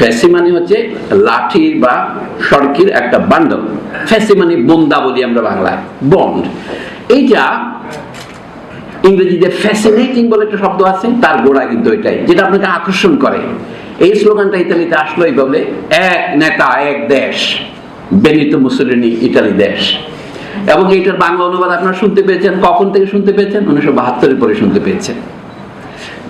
ফ্যাসি মানে হচ্ছে লাঠি বা সড়কির একটা বান্ডল ফ্যাসি মানে বন্দা বলি আমরা বাংলায়, বন্ড। এইটা ইংরেজিতে ফ্যাসিনেটিং বলে একটা শব্দ আছে, তার গোড়া কিন্তু এটাই, যেটা আপনাকে আকর্ষণ করে। এই স্লোগানটা ইতালিতে আসলো এইভাবে এক নেতা, এক দেশ, বেনিতো মুসলিনি ইটালি দেশ। এবং এইটার বাংলা অনুবাদ আপনারা শুনতে পেয়েছেন, কখন থেকে শুনতে পেয়েছেন? উনিশশো বাহাত্তরের পরে শুনতে পেয়েছেন।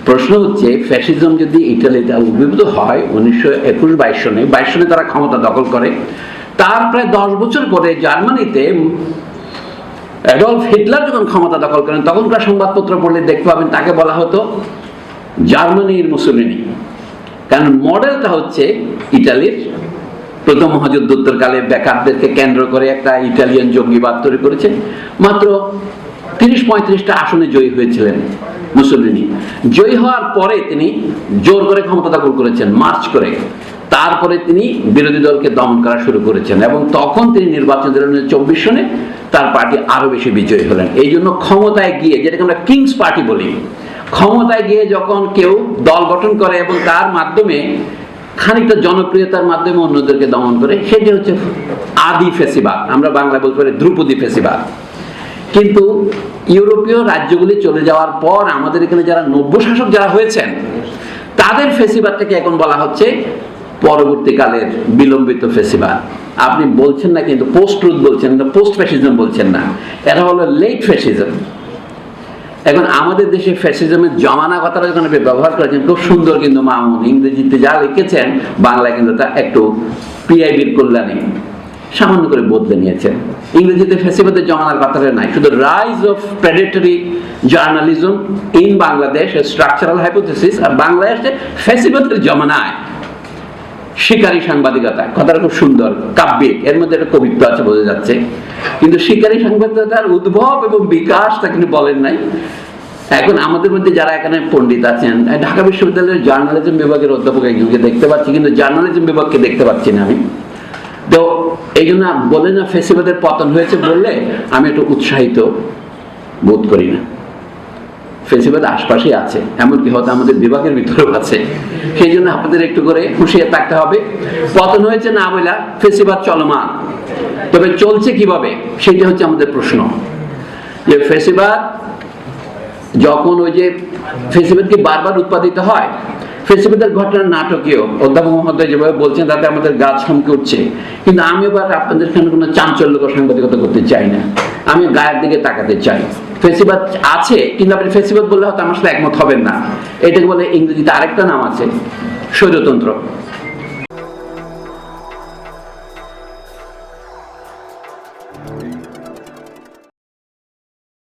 প্রশ্ন হচ্ছে, ফ্যাসিজম যদি ইটালিতে উদ্ভূত হয়, উনিশশো একুশ বাইশ সনে বাইশ সনে তারা ক্ষমতা দখল করে। তার প্রায় দশ বছর পরে জার্মানিতে অ্যাডলফ হিটলার যখন ক্ষমতা দখল করেন তখনকার সংবাদপত্র পড়লে দেখতে পাবেন, তাকে বলা হতো জার্মানির মুসলিনি। কারণ মডেলটা হচ্ছে ইটালির প্রথম মহাযুদ্ধোত্তরকালে বেকারদেরকে কেন্দ্র করে একটা ইটালিয়ান জঙ্গিবাদ তৈরি করেছে। মাত্র তিরিশ পঁয়ত্রিশটা আসনে জয়ী হয়েছিলেন। মুসলিনি জয়ী হওয়ার পরে তিনি জোর করে ক্ষমতা দখল করেছেন, মার্চ করে। তারপরে তিনি বিরোধী দলকে দমন করা শুরু করেছেন এবং তখন তিনি নির্বাচন দিলেন চব্বিশ সনে তার পার্টি আরও বেশি বিজয়ী হলেন। এই জন্য ক্ষমতায় গিয়ে, যেটাকে আমরা কিংস পার্টি বলি, ক্ষমতায় গিয়ে যখন কেউ দল গঠন করে এবং তার মাধ্যমে খানিকটা জনপ্রিয়তার মাধ্যমে অন্যদেরকে দমন করে, সেটি হচ্ছে আদি ফেসিবাদ। আমরা বাংলায় বলতে পারি ধ্রুপদী ফেসিবাদ। কিন্তু ইউরোপীয় রাজ্যগুলি চলে যাওয়ার পর আমাদের এখানে যারা নব্য শাসক যারা হয়েছেন, তাদের ফেসিবাদটাকে এখন বলা হচ্ছে পরবর্তীকালের বিলম্বিত ফেসিবাদ। আপনি বলছেন না কিন্তু পোস্ট ট্রুথ বলছেন না পোস্ট ফ্যাসিজম বলছেন না। এটা হলো লেট ফ্যাসিজম এখন আমাদের দেশে ফ্যাসিজমের জমানা কথাটা যখন আপনি ব্যবহার করেছেন, খুব সুন্দর কিন্তু মামুন, ইংরেজিতে যা লিখেছেন, বাংলায় কিন্তু তা একটু পিআইবির কল্যাণে সামান্য করে বদলে নিয়েছেন। ইংরেজিতে ফ্যাসিবাদের জমানার কথাটা নাই। শুধু rise of predatory journalism in Bangladesh structural hypothesis আর বাংলায় আসছে ফ্যাসিবাদের জমানায় শিকারী সাংবাদিকতা। কথাটা খুব সুন্দর, কাব্যিক। এর মধ্যে একটা কবিত্ব আছে বোঝা যাচ্ছে। কিন্তু শিকারী সাংবাদিকতার উদ্ভব এবং বিকাশ তা কিন্তু বলেন নাই। এখন আমাদের মধ্যে যারা এখানে পণ্ডিত আছেন, ঢাকা বিশ্ববিদ্যালয়ের জার্নালিজম বিভাগের অধ্যাপক একজনকে দেখতে পাচ্ছি, কিন্তু জার্নালিজম বিভাগকে দেখতে পাচ্ছি না আমি। তো এই জন্য বলে না ফেসিবাদের পতন হয়েছে বললে আমি একটু উৎসাহিত বোধ করি না। ফেসিবাদ আশপাশে আছে, এমনকি হয়তো আমাদের বিভাগের ভিতরেও আছে। সেই জন্য আপনাদের একটু করে হুঁশিয়ার থাকতে হবে। পতন হয়েছে না বলা ফেসিবাদ চলমান। তবে চলছে কীভাবে সেটা হচ্ছে আমাদের প্রশ্ন। যে ফেসিবাদ যখন ওই যে ফেসিবাদ কি বারবার উৎপাদিত হয় ফেসিবাদের ঘটনা নাটকীয়। অধ্যাপক মহোদয় যেভাবে বলছেন, তাতে আমাদের গাছ হমকে উঠছে। কিন্তু আমি এবার আপনাদের এখানে কোনো চাঞ্চল্যকর সাংবাদিকতা করতে চাই না। আমি গায়ের দিকে তাকাতে চাই। ফেসিবাদ আছে, কিন্তু আপনি ফেসিবাদ বললে হয়তো আমার সাথে একমত হবেন না। এটাকে বলে ইংরেজিতে আরেকটা নাম আছে, স্বৈরতন্ত্র।